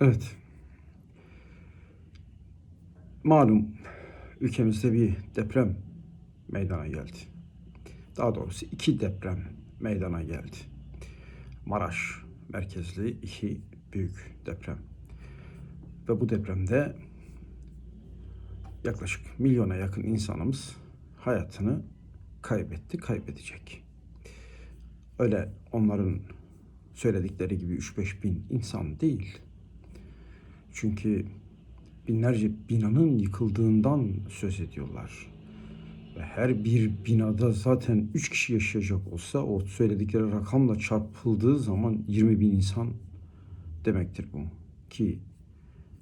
Evet. Malum ülkemizde bir deprem meydana geldi. Daha doğrusu iki deprem meydana geldi. Maraş merkezli iki büyük deprem. Ve bu depremde yaklaşık milyona yakın insanımız hayatını kaybetti, kaybedecek. Öyle onların söyledikleri gibi 3-5 bin insan değil. Çünkü binlerce binanın yıkıldığından söz ediyorlar. Ve her bir binada zaten 3 kişi yaşayacak olsa o söyledikleri rakamla çarpıldığı zaman 20 bin insan demektir bu. Ki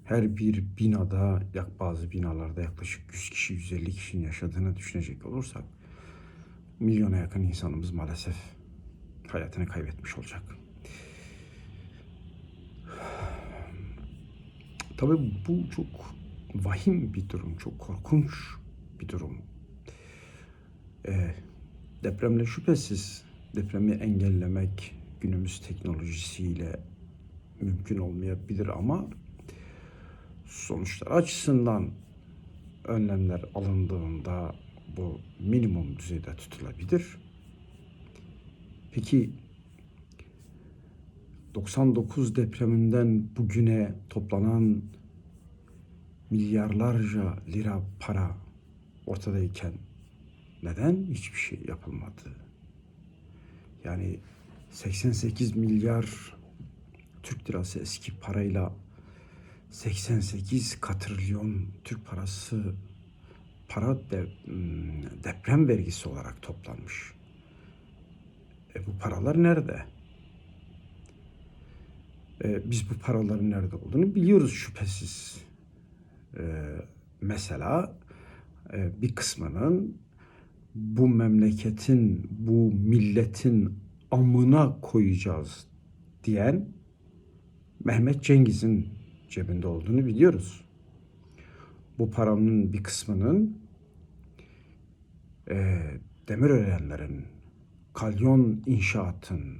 her bir binada bazı binalarda yaklaşık 100 kişi 150 kişinin yaşadığını düşünecek olursak milyona yakın insanımız maalesef hayatını kaybetmiş olacak. Tabii bu çok vahim bir durum, çok korkunç bir durum. Ee, depremle şüphesiz depremi engellemek günümüz teknolojisiyle mümkün olmayabilir ama sonuçlar açısından önlemler alındığında bu minimum düzeyde tutulabilir. Peki 99 depreminden bugüne toplanan milyarlarca lira para ortadayken neden hiçbir şey yapılmadı? Yani 88 milyar Türk lirası eski parayla 88 katrilyon Türk parası para de, hmm, deprem vergisi olarak toplanmış. E bu paralar nerede? E, biz bu paraların nerede olduğunu biliyoruz şüphesiz. E, mesela e, bir kısmının bu memleketin, bu milletin amına koyacağız diyen Mehmet Cengiz'in cebinde olduğunu biliyoruz. Bu paranın bir kısmının e, Demirörenlerin, Kalyon İnşaat'ın,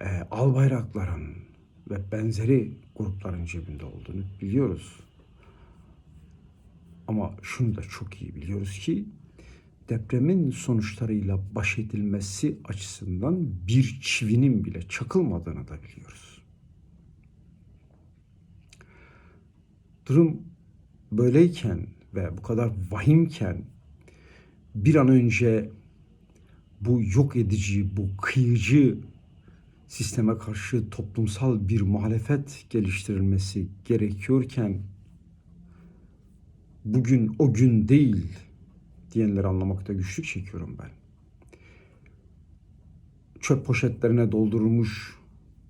e, Albayrakların ve benzeri grupların cebinde olduğunu biliyoruz. Ama şunu da çok iyi biliyoruz ki depremin sonuçlarıyla baş edilmesi açısından bir çivinin bile çakılmadığını da biliyoruz. Durum böyleyken ve bu kadar vahimken bir an önce bu yok edici, bu kıyıcı sisteme karşı toplumsal bir muhalefet geliştirilmesi gerekiyorken bugün o gün değil diyenleri anlamakta güçlük çekiyorum ben. Çöp poşetlerine doldurulmuş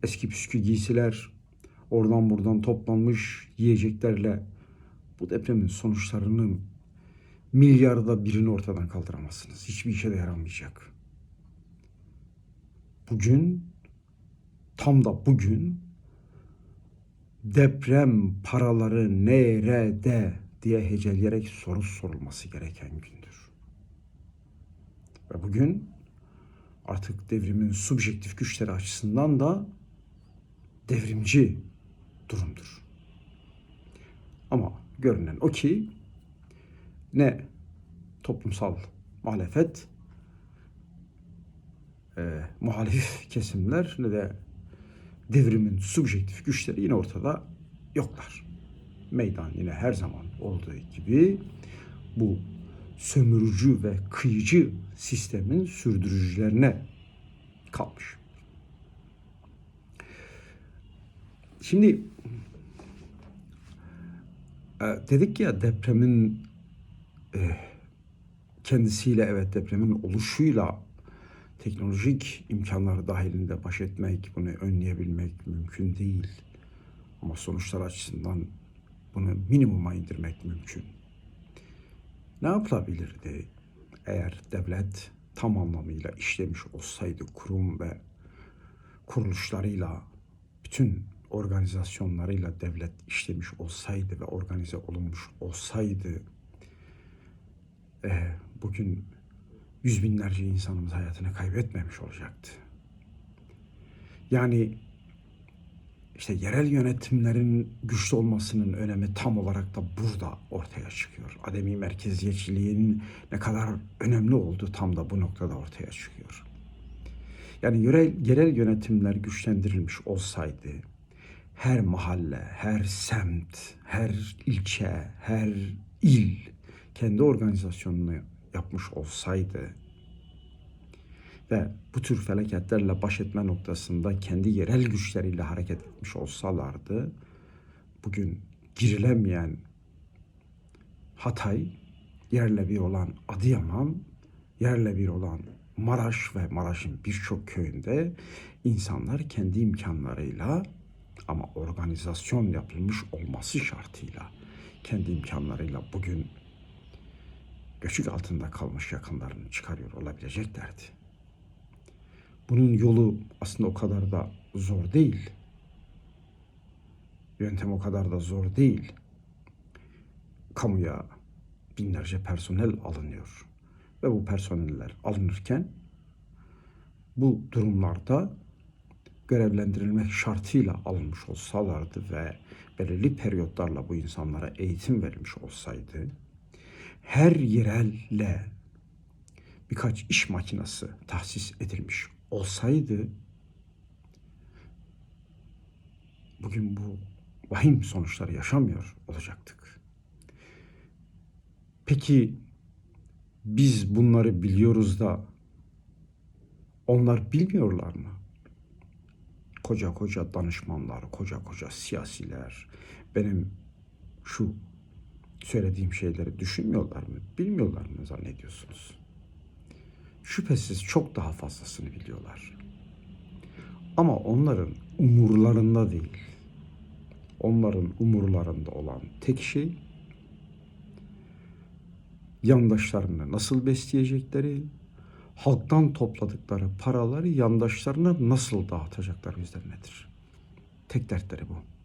eski püskü giysiler, oradan buradan toplanmış yiyeceklerle bu depremin sonuçlarını milyarda birini ortadan kaldıramazsınız. Hiçbir işe de yaramayacak. Bugün tam da bugün deprem paraları nerede diye heceleyerek soru sorulması gereken gündür. Ve bugün artık devrimin subjektif güçleri açısından da devrimci durumdur. Ama görünen o ki ne toplumsal muhalefet, e, muhalif kesimler ne de devrimin subjektif güçleri yine ortada yoklar. Meydan yine her zaman olduğu gibi bu sömürücü ve kıyıcı sistemin sürdürücülerine kalmış. Şimdi e, dedik ya depremin e, kendisiyle evet depremin oluşuyla teknolojik imkanları dahilinde baş etmek, bunu önleyebilmek mümkün değil. Ama sonuçlar açısından bunu minimuma indirmek mümkün. Ne yapılabilirdi eğer devlet tam anlamıyla işlemiş olsaydı kurum ve kuruluşlarıyla bütün organizasyonlarıyla devlet işlemiş olsaydı ve organize olunmuş olsaydı e, bugün yüz binlerce insanımız hayatını kaybetmemiş olacaktı. Yani işte yerel yönetimlerin güçlü olmasının önemi tam olarak da burada ortaya çıkıyor. Ademi merkeziyetçiliğin ne kadar önemli olduğu tam da bu noktada ortaya çıkıyor. Yani yerel, yerel yönetimler güçlendirilmiş olsaydı her mahalle, her semt, her ilçe, her il kendi organizasyonunu yapmış olsaydı ve bu tür felaketlerle baş etme noktasında kendi yerel güçleriyle hareket etmiş olsalardı bugün girilemeyen Hatay, yerle bir olan Adıyaman, yerle bir olan Maraş ve Maraş'ın birçok köyünde insanlar kendi imkanlarıyla ama organizasyon yapılmış olması şartıyla kendi imkanlarıyla bugün göçük altında kalmış yakınlarını çıkarıyor olabileceklerdi. Bunun yolu aslında o kadar da zor değil. Yöntem o kadar da zor değil. Kamuya binlerce personel alınıyor. Ve bu personeller alınırken bu durumlarda görevlendirilmek şartıyla alınmış olsalardı ve belirli periyotlarla bu insanlara eğitim verilmiş olsaydı, her yerelle birkaç iş makinesi tahsis edilmiş olsaydı, bugün bu vahim sonuçları yaşamıyor olacaktık. Peki biz bunları biliyoruz da onlar bilmiyorlar mı? Koca koca danışmanlar, koca koca siyasiler benim şu söylediğim şeyleri düşünmüyorlar mı? Bilmiyorlar mı zannediyorsunuz? Şüphesiz çok daha fazlasını biliyorlar. Ama onların umurlarında değil. Onların umurlarında olan tek şey yandaşlarını nasıl besleyecekleri, halktan topladıkları paraları yandaşlarına nasıl dağıtacakları üzerinedir. Tek dertleri bu.